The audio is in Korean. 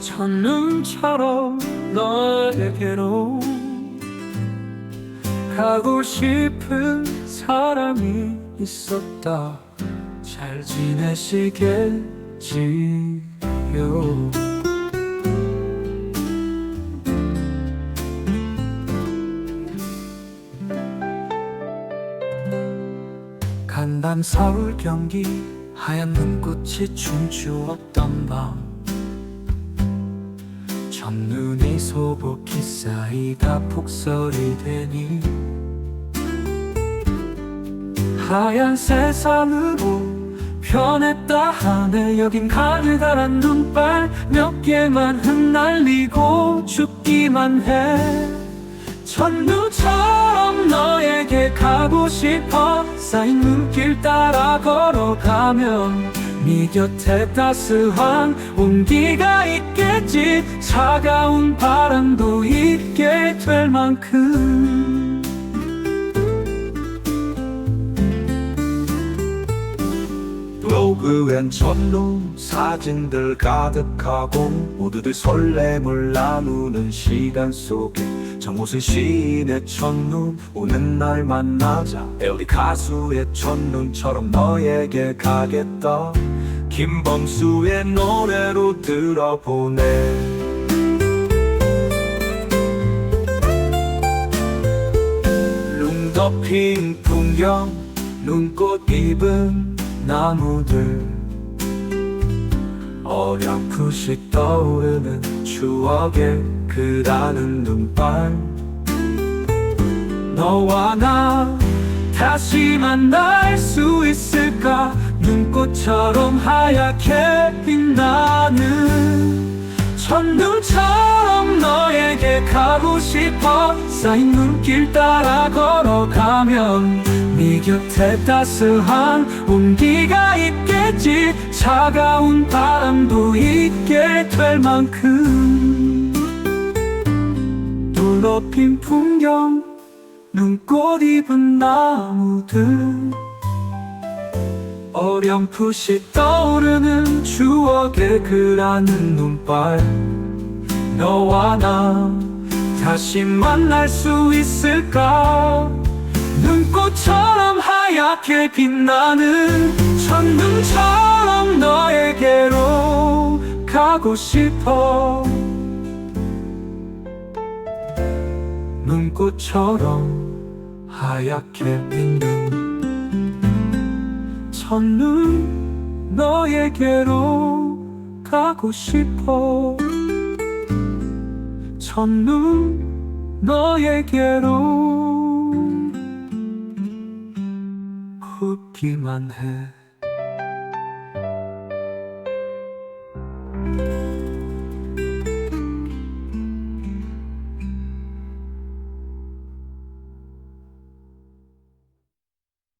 첫눈처럼 너에게로 가고 싶은 사람이 있었다. 잘 지내시겠지요? 간담 서울 경기 하얀 눈꽃이 춤추었던 밤 첫눈이 소복히 쌓이다 폭설이 되니 하얀 세상으로 변했다 하네 여긴 가느다란 눈발 몇 개만 흩날리고 죽기만 해. 첫눈처럼 가고 싶어. 쌓인 눈길 따라 걸어가면 네 곁에 따스한 온기가 있겠지. 차가운 바람도 있게 될 만큼 블로그엔 첫눈 사진들 가득하고 모두들 설렘을 나누는 시간 속에 정호승 시인의 첫눈 오는 날 만나자. 에어리 가수의 첫눈처럼 너에게 가겠다. 김범수의 노래로 들어보네 눈 덮인 풍경 눈꽃 입은 나무들. 어렴풋이 떠오르는 추억의 그라는 눈발. 너와 나 다시 만날 수 있을까? 눈꽃처럼 하얗게 빛나는 첫눈처럼 너에게 가고 싶어. 쌓인 눈길 따라 걸어가면 네 곁에 따스한 온기가 있겠지. 차가운 바람도 있게 될 만큼. 둘러핀 풍경 눈꽃 입은 나무들. 어렴풋이 떠오르는 추억의 그라는 눈발. 너와 나 다시 만날 수 있을까 눈꽃처럼 하얗게 빛나는 첫눈처럼 너에게로 가고 싶어. 눈꽃처럼 하얗게 빛는 첫눈 너에게로 가고 싶어. 첫눈 너에게로 웃기만 해